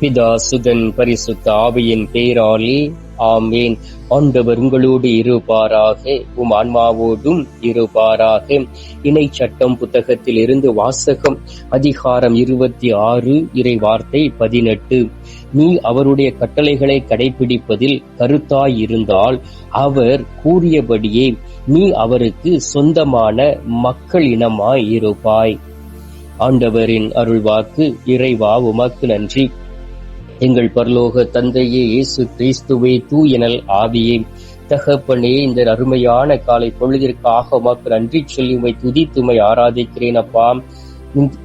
பிதா சுதன் பரிசுத்த ஆவியின் பெயராலே ஆமேன். ஆண்டவர் உங்களோடு இருப்பாராக உம் ஆன்மாவோடும் இருப்பாராக. இணை சட்டம் புத்தகத்தில் இருந்து வாசகம் அதிகாரம் இருபத்தி ஆறு இறை வார்த்தை பதினெட்டு. நீ அவருடைய கட்டளைகளை கடைபிடிப்பதில் கருத்தாயிருந்தால் அவர் கூறியபடியே நீ அவருக்கு சொந்தமான மக்கள் இனமாய் இருப்பாய். ஆண்டவரின் அருள்வாக்கு இறைவா உமக்கு நன்றி. எங்கள் பரலோக தந்தையே இயேசு கிறிஸ்துவே தூயனல் ஆவியே. தகப்பனே இந்த அருமையான காலை பொழுதிற்காக உமக்கு நன்றி சொல்லி உமை துதித்துமை ஆராதிக்கிறேன் அப்பா.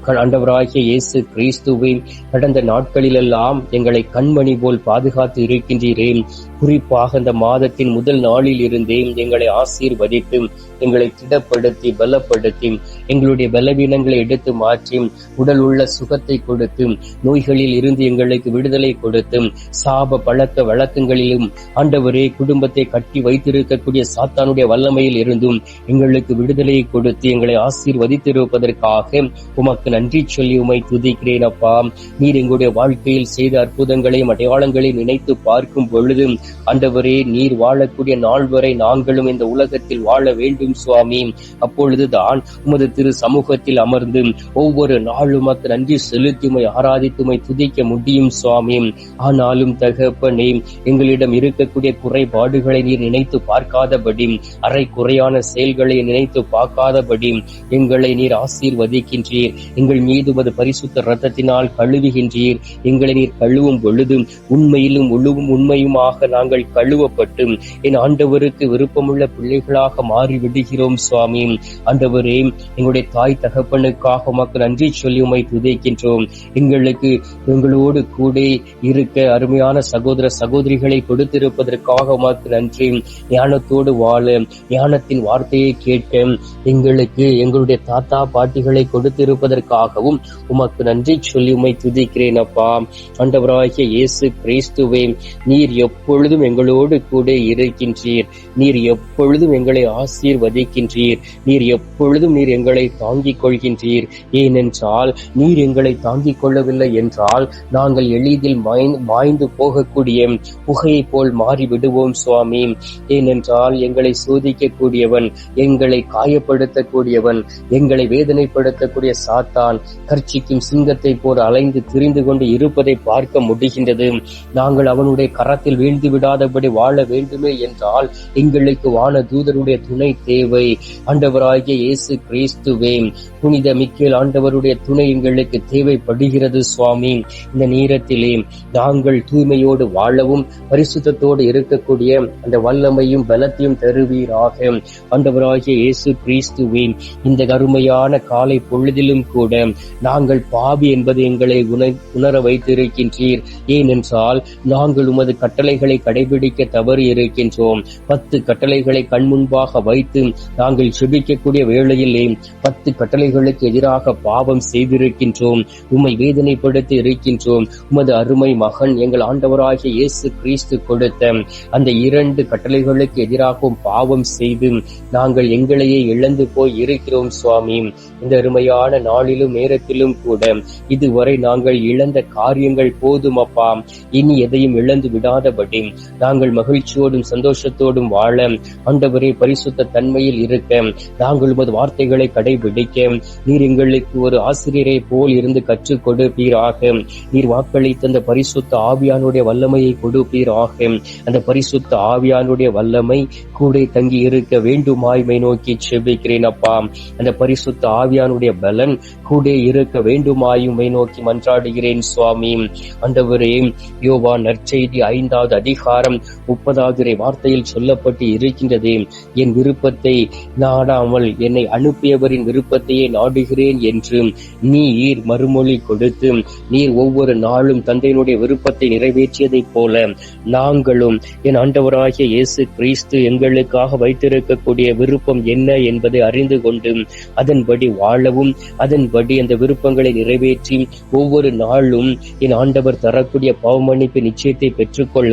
ஆண்டவராகிய இயேசு கிறிஸ்துவை கடந்த நாட்களிலெல்லாம் எங்களை கண்மணி போல் பாதுகாத்து இருக்கின்றீரேன் குறிப்பாக இந்த மாதத்தின் முதல் நாளில் இருந்தே எங்களை ஆசீர்வதித்து எங்களை திடப்படுத்தி பலப்படுத்தி எங்களுடைய பலவீனங்களை எடுத்து மாற்றி உடல் உள்ள சுகத்தை கொடுத்து நோய்களில் இருந்து எங்களுக்கு விடுதலை கொடுத்து சாப பழக்க வழக்கங்களிலும் ஆண்டவரே குடும்பத்தை கட்டி வைத்திருக்கக்கூடிய சாத்தானுடைய வல்லமையில் இருந்தும் எங்களுக்கு விடுதலையை கொடுத்து எங்களை ஆசீர்வதித்திருப்பதற்காக உமக்கு நன்றி சொல்லி உமை துதிக்கிறேன் அப்பா. நீர் எங்களுடைய வாழ்க்கையில் செய்த அற்புதங்களையும் அடையாளங்களையும் நினைத்து பார்க்கும் பொழுது ஆண்டவரே நீர் வாழக்கூடிய நாள் வரை நாங்களும் இந்த உலகத்தில் வாழ வேண்டும் சுவாமி. அப்பொழுதுதான் உமது திரு சமூகத்தில் அமர்ந்து ஒவ்வொரு நாளும் உமக்கு நன்றி செலுத்துமை ஆராதித்துமை துதிக்க முடியும் சுவாமி. ஆனாலும் தகப்பனே எங்களிடம் இருக்கக்கூடிய குறைபாடுகளை நீர் நினைத்து பார்க்காதபடி அரை குறையான செயல்களை நினைத்து பார்க்காதபடி எங்களை நீர் ஆசீர்வதிக்கின்றீர். எங்கள் மீது உமது பரிசுத்த ரத்தத்தினால் கழுவுகின்றீர். எங்களை நீர் கழுவும் பொழுது உண்மையிலும் உழுவும் உண்மையுமாக நான் நாங்கள் கழுவப்பட்டு என் ஆண்டவருக்கு விருப்பமுள்ள பிள்ளைகளாக மாறிவிடுகிறோம் சுவாமி. ஆண்டவரே எங்களுடைய தாய் தகப்பனுக்காக உமக்கு நன்றி சொல்லி உமை துதைக்கின்றோம். எங்களுக்கு எங்களோடு கூட இருக்க அருமையான சகோதர சகோதரிகளை கொடுத்திருப்பதற்காக உமக்கு நன்றி. ஞானத்தோடு வாழ ஞானத்தின் வார்த்தையை கேட்க எங்களுக்கு எங்களுடைய தாத்தா பாட்டிகளை கொடுத்திருப்பதற்காகவும் உமக்கு நன்றி சொல்லி உமை துதிக்கிறேன் அப்பா. ஆண்டவராகிய இயேசு கிறிஸ்துவே நீர் எப்பொழுது எப்பொழுதும் எங்களோடு கூட இருக்கின்றீர். நீர் எப்பொழுதும் எங்களை ஆசீர்வதிக்கின்றீர். நீர் எப்பொழுதும் நீர் எங்களை தாங்கிக் கொள்கின்றீர். ஏனென்றால் நீர் எங்களை தாங்கிக் கொள்ளவில்லை என்றால் நாங்கள் எளிதில் மாய்ந்து போகக்கூடிய புகையை போல் மாறிவிடுவோம் சுவாமி. ஏனென்றால் எங்களை சோதிக்கக்கூடியவன் எங்களை காயப்படுத்தக்கூடியவன் எங்களை வேதனைப்படுத்தக்கூடிய சாத்தான் கர்ச்சிக்கும் சிங்கத்தை போல் அலைந்து திரிந்து கொண்டு இருப்பதை பார்க்க முடிகின்றது. நாங்கள் அவனுடைய கரத்தில் வீழ்ந்து விடாதபடி வாழ வேண்டுமே என்றால் எங்களுக்கு வான தூதருடைய துணை தேவை. ஆண்டவராகிய இயேசு கிறிஸ்துவே புனித மிக்கேல் ஆண்டவருடைய துணை எங்களுக்கு தேவைப்படுகிறது சுவாமி. இந்த நேரத்திலே நாங்கள் தூய்மையோடு வாழவும் பரிசுத்தத்தோடு இருக்கக்கூடிய அந்த வல்லமையும் பலத்தையும் தருவீராக. ஆண்டவராகிய இயேசு கிறிஸ்துவே இந்த கருமையான காலை பொழுதிலும் கூட நாங்கள் பாவி என்பது எங்களை உணர வைத்திருக்கின்றீர். ஏனென்றால் நாங்கள் உமது கட்டளைகளை கடைபிடிக்க தவறி இருக்கின்றோம். பத்து கட்டளைகளை கண் முன்பாக வைத்து நாங்கள் செபிக்கக்கூடிய வேளையிலே பத்து கட்டளைகளுக்கு எதிராக பாவம் செய்திருக்கின்றோம். உம்மை வேதனைப்படுத்தி இருக்கின்றோம். உமது அருமை மகன் எங்கள் ஆண்டவராகிய இயேசு கிறிஸ்து கொடுத்த அந்த இரண்டு கட்டளைகளுக்கு எதிராகவும் பாவம் செய்து நாங்கள் எங்களையே இழந்து போய் இருக்கிறோம் சுவாமி. இந்த அருமையான நாளிலும் நேரத்திலும் கூட இதுவரை நாங்கள் இழந்த காரியங்கள் போதும் அப்பா. இனி எதையும் இழந்து விடாதபடி நாங்கள் மகிழ்ச்சியோடும் சந்தோஷத்தோடும் வாழ ஆண்டவரே பரிசுத்த தன்மையில் இருக்க. நாங்கள் உமது வார்த்தைகளை கடைபிடிக்க. நீர் எங்களுக்கு ஒரு ஆசிரியரை போல் இருந்து கற்றுக் கொடுப்பீராக நீர் வாக்களித்த அந்த பரிசுத்த ஆவியானுடைய வல்லமையை கொடுப்பீராக அந்த பரிசுத்த ஆவியானுடைய வல்லமை கூட தங்கி இருக்க வேண்டுமாய்மை நோக்கி செபிக்கிறேன் அப்பா. அந்த பரிசுத்த ஆவியானுடைய பலன் கூட இருக்க வேண்டுமாயுமை நோக்கி மன்றாடுகிறேன் சுவாமி. அந்தவரே யோவா நற்செய்தி ஐந்தாவது அதிக அதிகாரம் முப்பதாவது வார்த்தையில் சொல்லப்பட்டு இருக்கின்றது. என் விருப்பத்தை நாடாமல் என்னை அனுப்பியவரின் விருப்பத்தையே நாடுகிறேன் என்று நீர் மறுமொழி கொடுத்து நீர் ஒவ்வொரு நாளும் தந்தையினுடைய விருப்பத்தை நிறைவேற்றியதைப் போல நாங்களும் என் ஆண்டவராகிய இயேசு கிறிஸ்து எங்களுக்காக வைத்திருக்கக்கூடிய விருப்பம் என்ன என்பதை அறிந்து கொண்டு அதன்படி வாழவும் அதன்படி அந்த விருப்பங்களை நிறைவேற்றி ஒவ்வொரு நாளும் என் ஆண்டவர் தரக்கூடிய பாவமன்னிப்பு நிச்சயத்தை பெற்றுக்கொள்ள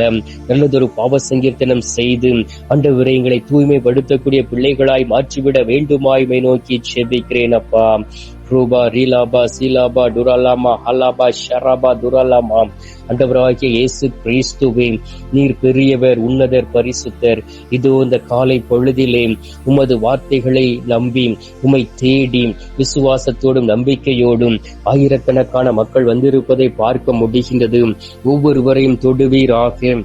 நல்லதொரு பாவ சங்கீர்த்தனம் செய்து அண்ட விரயங்களை தூய்மைப்படுத்தக்கூடிய பிள்ளைகளாய் மாற்றிவிட வேண்டுமாய்மை நோக்கி செபிக்கிறேன் அப்பா. ரூபா ரீலாபா சீலாபா டுராலாமா ஹலாபா ஷராபா துராலாமா அண்டவராகிய இயேசு கிறிஸ்துவே நீர் பெரியவர் உன்னதர் பரிசுத்தர். இதோ இந்த காலை பொழுதிலே உமது வார்த்தைகளை நம்பி உமை தேடி விசுவாசத்தோடும் நம்பிக்கையோடும் ஆயிரக்கணக்கான மக்கள் வந்திருப்பதை பார்க்க முடிகின்றது. ஒவ்வொருவரையும் தொடுவீராக.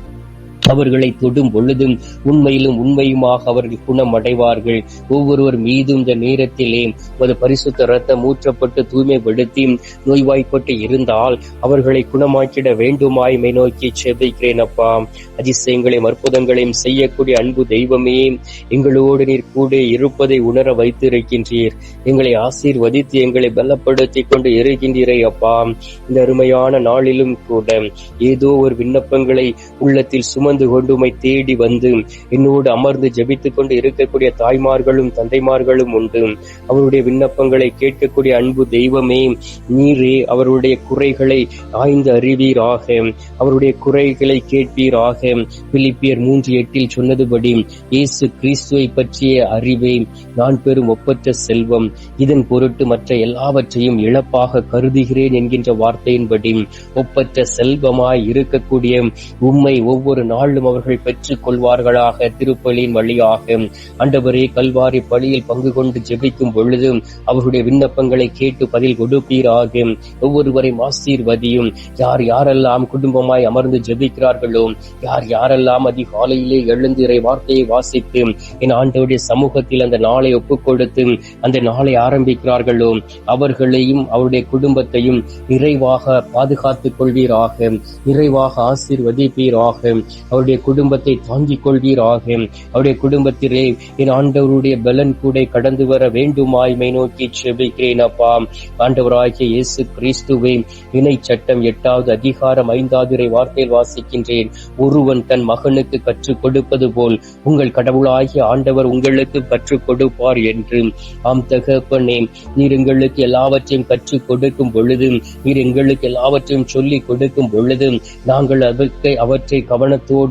அவர்களை தொடும் பொழுதும் உண்மையிலும் உண்மையுமாக அவர்கள் குணமடைவார்கள். ஒவ்வொருவர் மீதும் இந்த நேரத்திலே ஒரு பரிசுத்த ரத்தம் ஊற்றப்பட்டு தூய்மைப்படுத்தி நோய்வாய்ப்பட்டு இருந்தால் அவர்களை குணமாக்கிட வேண்டுமாய்மை நோக்கி செபிக்கிறேன் அப்பா. அதிசயங்களையும் அற்புதங்களையும் செய்யக்கூடிய அன்பு தெய்வமே எங்களோடு நீர் கூட இருப்பதை உணர வைத்திருக்கின்றீர். எங்களை ஆசீர்வதித்து எங்களை பலப்படுத்தி கொண்டு இருக்கின்றீரே அப்பா. இந்த அருமையான நாளிலும் கூட ஏதோ ஒரு விண்ணப்பங்களை உள்ளத்தில் சுமந்து கொண்டு உமை தேடி வந்து என்னோடு அமர்ந்து ஜெபித்துக் கொண்டு இருக்கக்கூடிய தாய்மார்களும் தந்தைமார்களும் உண்டு. அவருடைய விண்ணப்பங்களை கேட்கக்கூடிய அன்பு தெய்வமே நீரே அவருடைய குறைகளை ஆய்ந்து அறிவீராக. அவருடைய குறைகளை கேட்பீராக. பிலிப்பியர் மூன்று எட்டில் சொன்னதுபடி இயேசு கிறிஸ்துவை பற்றிய அறிவே. நான் பெறும் ஒப்பற்ற செல்வம். இதன் பொருட்டு மற்ற எல்லாவற்றையும் இழப்பாக கருதுகிறேன் என்கின்ற வார்த்தையின்படி ஒப்பற்ற செல்வமாய் இருக்கக்கூடிய உம்மை ஒவ்வொரு நாள் நாளும் அவர்கள் பெற்றுக் கொள்வார்களாக திருப்பலியின் வழியாக. ஆண்டவரே கல்வாரி பலியில் பங்கு கொண்டு ஜெபிக்கும் பொழுது அவர்களுடைய விண்ணப்பங்களை கேட்டு பதில் கொடுப்பீராக. ஒவ்வொருவரையும் ஆசீர்வதியும். யார் யாரெல்லாம் குடும்பமாய் அமர்ந்து ஜெபிக்கிறார்களோ யார் யாரெல்லாம் அதிகாலையிலே எழுந்து இறை வார்த்தையை வாசித்து என் ஆண்டவருடைய சமூகத்தில் அந்த நாளை ஒப்புக் கொடுத்து அந்த நாளை ஆரம்பிக்கிறார்களோ அவர்களையும் அவருடைய குடும்பத்தையும் நிறைவாக பாதுகாத்துக் கொள்வீராக. நிறைவாக ஆசீர்வதிப்பீராக. அவருடைய குடும்பத்தை தாங்கிக் கொள்வீராக. அவருடைய குடும்பத்திலே என் ஆண்டவருடைய பலன் கூட கடந்து வர வேண்டுமாய்மை நோக்கி செபிக்கிறேன் அப்பா. ஆண்டவராகிய இயேசு கிறிஸ்துவை இணை சட்டம் எட்டாவது அதிகாரம் ஐந்தாவது வார்த்தையில் வாசிக்கின்றேன். ஒருவன் தன் மகனுக்கு கற்றுக் கொடுப்பது போல் உங்கள் கடவுளாகிய ஆண்டவர் உங்களுக்கு கற்றுக் கொடுப்பார் என்று. ஆம் தகப்பனே நீர் எங்களுக்கு எல்லாவற்றையும் கற்றுக் கொடுக்கும் பொழுது நீர் எங்களுக்கு எல்லாவற்றையும் சொல்லிக் கொடுக்கும் பொழுது நாங்கள் அவற்றை அவற்றை கவனத்தோடு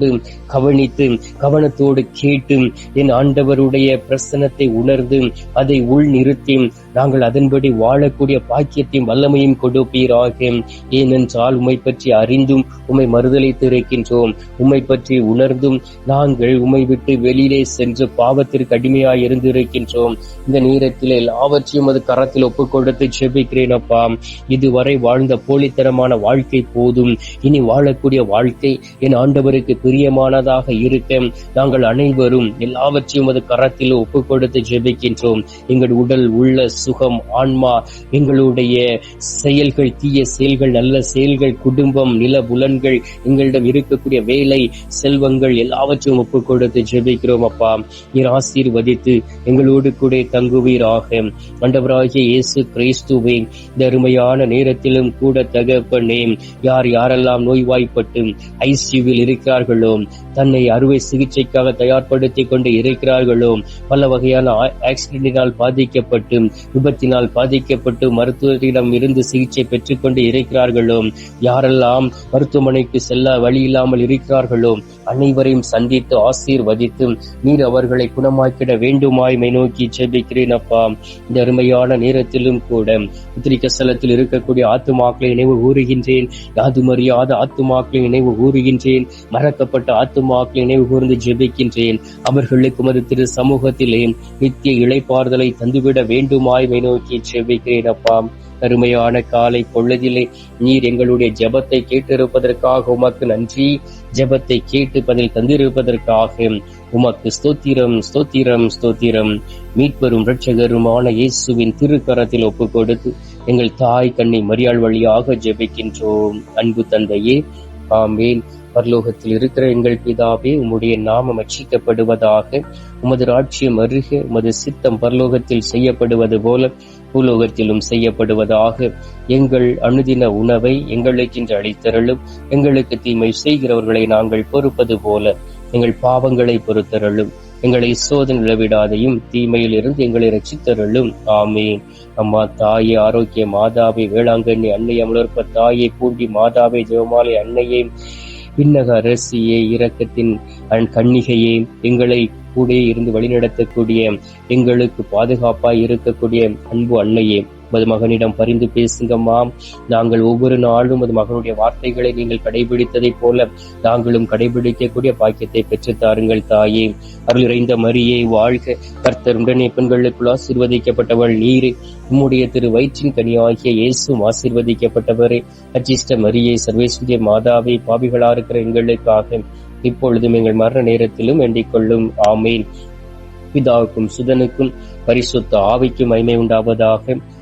கவனித்து கவனத்தோடு கேட்டு என் ஆண்டவருடைய பிரசனத்தை உணர்ந்து அதை உள் நிறுத்தி நாங்கள் அதன்படி வாழக்கூடிய பாக்கியத்தையும் வல்லமையும் கொடுப்பீராக. ஏனென்றால் உமை பற்றி அறிந்தும் உம்மை மறுதலைத்து இருக்கின்றோம் உம்மை பற்றி உணர்ந்தும் நாங்கள் உம்மை விட்டு வெளியிலே சென்று பாவத்திற்கு அடிமையாய் இருந்து இருக்கின்றோம் இந்த நேரத்தில் எல்லாவற்றையும் அது கரத்தில் ஒப்புக் கொடுத்து செபிக்கிறேன் அப்பா. இதுவரை வாழ்ந்த போலித்தனமான வாழ்க்கை போதும். இனி வாழக்கூடிய வாழ்க்கை என் ஆண்டவருக்கு பிரியமானதாக இருக்க நாங்கள் அனைவரும் எல்லாவற்றையும் அது கரத்தில் ஒப்புக் கொடுத்து ஜெபிக்கின்றோம். எங்கள் உடல் உள்ள சுகம் ஆன்மா எங்களுடைய செயல்கள் தீய செயல்கள் நல்ல செயல்கள் குடும்பம் நில புலன்கள் எங்களிடம் இருக்கக்கூடிய வேலை செல்வங்கள் எல்லாவற்றையும் ஒப்பு கொடுத்து ஜெபிக்கிறோம் அப்பா. நீர் ஆசீர்வதித்து எங்களோடு கூட தங்குவீராக. மண்டபராகிய இயேசு கிறிஸ்துவே இந்த அருமையான நேரத்திலும் கூட தகப்பனே யார் யாரெல்லாம் நோய்வாய்ப்பட்டு ஐசியூவில் இருக்கிறார்களோ தன்னை அறுவை சிகிச்சைக்காக தயார்படுத்திக் கொண்டு இருக்கிறார்களோ பல வகையான ஆக்சிடென்டினால் பாதிக்கப்பட்டு விபத்தினால் பாதிக்கப்பட்டு மருத்துவரிடம் இருந்து சிகிச்சை பெற்றுக்கொண்டு இருக்கிறார்களோ? யாரெல்லாம் மருத்துவமனைக்கு செல்ல வழி இல்லாமல் இருக்கிறார்களோ? அனைவரையும் சந்தித்து ஆசீர்வதித்து நீர் அவர்களை குணமாக்கிட வேண்டுமாய்மை நோக்கி ஜெபிக்கிறேன் அப்பா. இந்த அருமையான நேரத்திலும் கூட உத்திரிக்க ஸ்தலத்தில் இருக்கக்கூடிய ஆத்துமாக்களை நினைவு கூறுகின்றேன். யாதுமறியாத ஆத்துமாக்களை நினைவு கூறுகின்றேன். மறக்கப்பட்ட ஆத்துமாக்களை நினைவு கூர்ந்து ஜெபிக்கின்றேன். அவர்களுக்கு மது திரு சமூகத்திலே நித்திய இளைப்பாறுதலை தந்துவிட வேண்டுமாய் வேண்டுமாய்மை நோக்கி செவிக்கிறேன் அப்பா அருமையான காலை பொழுதிலே நீர் எங்களுடைய ஜெபத்தை கேட்டிருப்பதற்காக உமக்கு நன்றி. ஜெபத்தை கேட்டு பதில் தந்திருப்பதற்காக உமக்கு ஸ்தோத்திரம் ஸ்தோத்திரம் ஸ்தோத்திரம். மீட்பெரும் இரட்சகருமான இயேசுவின் திருக்கரத்தில் ஒப்பு கொடுத்து எங்கள் தாய் கண்ணை மரியாள் வழியாக ஜெபிக்கின்றோம். அன்பு தந்தையே ஆமேன். பரலோகத்தில் இருக்கிற எங்கள் பிதாவே உம்முடைய நாமம் அச்சிக்கப்படுவதாக உமது ராட்சியம் அருக உமது சித்தம் பரலோகத்தில் செய்யப்படுவது போல பூலோகத்திலும் செய்யப்படுவதாக எங்கள் அனுதின உணவை எங்களுக்கென்று அளித்தருளும் எங்களுக்கு தீமை செய்கிறவர்களை நாங்கள் பொறுப்பது போல எங்கள் பாவங்களை பொறுத்தருளும் எங்களை சோதனை விடாதையும் தீமையில் இருந்து எங்களை ரட்சித்தருளும். ஆமேன். அம்மா தாயே ஆரோக்கிய மாதாவை வேளாங்கண்ணி அன்னை அமலர்ப்ப தாயை பூண்டி மாதாவை ஜெவமாலை அன்னையை விண்ணக அரசியே இரக்கத்தின் கன்னிகையே எங்களை கூட இருந்து வழிநடத்தக்கூடிய எங்களுக்கு பாதுகாப்பாய் இருக்கக்கூடிய அன்பு அன்னையே. உமது மகனிடம் பரிந்து பேசுங்கம்மா நாங்கள் ஒவ்வொரு நாளும் உமது மகனுடைய வார்த்தைகளை நீங்கள் கடைபிடித்ததைப் போல நாங்களும் கடைபிடிக்கக்கூடிய பாக்கியத்தை பெற்று தாருங்கள் தாயே. அருள் இறைந்த வாழ்க. கர்த்தர் உடனே பெண்களுக்குள் ஆசீர்வதிக்கப்பட்டவள் நீரே. உம்முடைய திரு வயிற்றின் கனியாகிய இயேசும் ஆசீர்வதிக்கப்பட்டவரே. அஜிஷ்ட மரியை சர்வேஸ்வரிய மாதாவை பாவிகளா இருக்கிற எங்களுக்காக இப்பொழுதும் எங்கள் மரண நேரத்திலும் வேண்டிக் கொள்ளும் ஆமேன். பிதாவுக்கும் சுதனுக்கும் பரிசுத்த ஆவிக்கும் மைமை உண்டாவதாக.